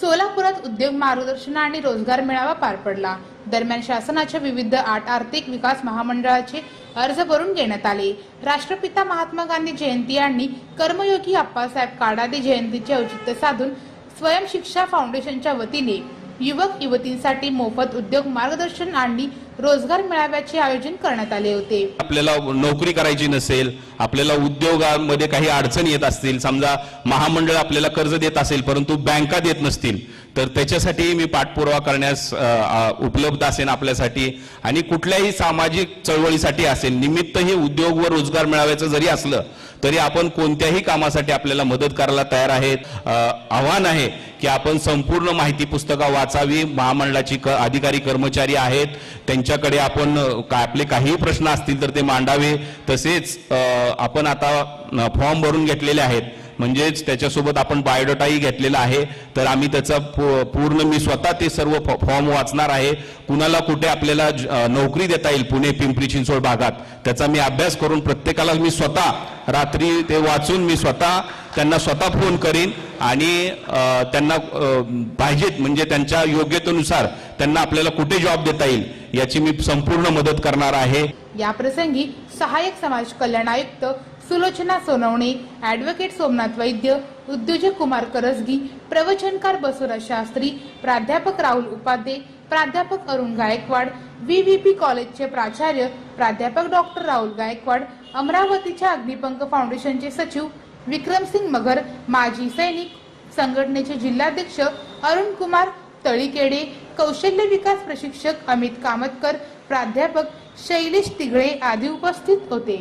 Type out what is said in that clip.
सोलापुरात उद्योग मार्गदर्शन आणि रोजगार मेळावा पार पडला. दरम्यान शासनाच्या विविध आठ आर्थिक विकास महामंडळाचे अर्ज भरून घेण्यात आले. राष्ट्रपिता महात्मा गांधी जयंती आणि कर्मयोगी आप्पासाहेब काडादी जयंतीचे औचित्य साधून स्वयंशिक्षा फाउंडेशनच्या वतीने युवक युवतींसाठी मोफत उद्योग मार्गदर्शन आणि रोजगार मेळाव्याचे आयोजन करण्यात आले होते. आपल्याला नोकरी करायची नसेल आपल्याला उद्योगामध्ये काही अडचण येत असतील समजा महामंडळ आपल्याला कर्ज देत असेल परंतु बँका देत नसतील तर त्याच्यासाठी मी पाठपुरावा करण्यास उपलब्ध असेल आपल्यासाठी आणि कुठल्याही सामाजिक चळवळीसाठी असेल निमित्त हे उद्योग व रोजगार मिळाव्याचं जरी असलं तरी आपण कोणत्याही कामासाठी आपल्याला मदत करायला तयार आहेत. आव्हान आहे की आपण संपूर्ण माहिती पुस्तकं वाचावी महामंडळाची अधिकारी कर्मचारी आहेत त्यांच्याकडे आपण का आपले काहीही प्रश्न असतील तर ते मांडावे. तसेच आपण आता फॉर्म भरून घेतलेले आहेत. म्हणजेच त्याच्यासोबत आपण बायोडाटाही घेतलेला आहे. तर आम्ही त्याचा पूर्ण मी स्वतः ते सर्व फॉर्म वाचणार आहे. कुणाला कुठे आपल्याला नोकरी देता येईल पुणे पिंपरी चिंचवड भागात त्याचा मी अभ्यास करून प्रत्येकाला मी स्वतः रात्री ते वाचून मी स्वतः त्यांना स्वतः फोन करीन आणि त्यांना पाहिजेत. म्हणजे त्यांच्या योग्यतेनुसार त्यांना आपल्याला कुठे जॉब देता येईल. याची मी संपूर्ण मदत करणार आहे. याप्रसंगी सहाय्यक समाज कल्याण आयुक्त सुलोचना सोनवणे ऍडव्होकेट सोमनाथ वैद्य उद्योजक कुमार करसगी प्रवचनकार बसवराज शास्त्री प्राध्यापक राहुल उपाध्ये प्राध्यापक अरुण गायकवाड व्हीव्हीपी कॉलेजचे प्राचार्य प्राध्यापक डॉक्टर राहुल गायकवाड अमरावतीच्या अग्निपंख फाउंडेशनचे सचिव विक्रमसिंग मगर माजी सैनिक संघटनेचे जिल्हाध्यक्ष अरुण कुमार तळीकेडे कौशल्य विकास प्रशिक्षक अमित कामतकर प्राध्यापक शैलेश तिघळे आदी उपस्थित होते.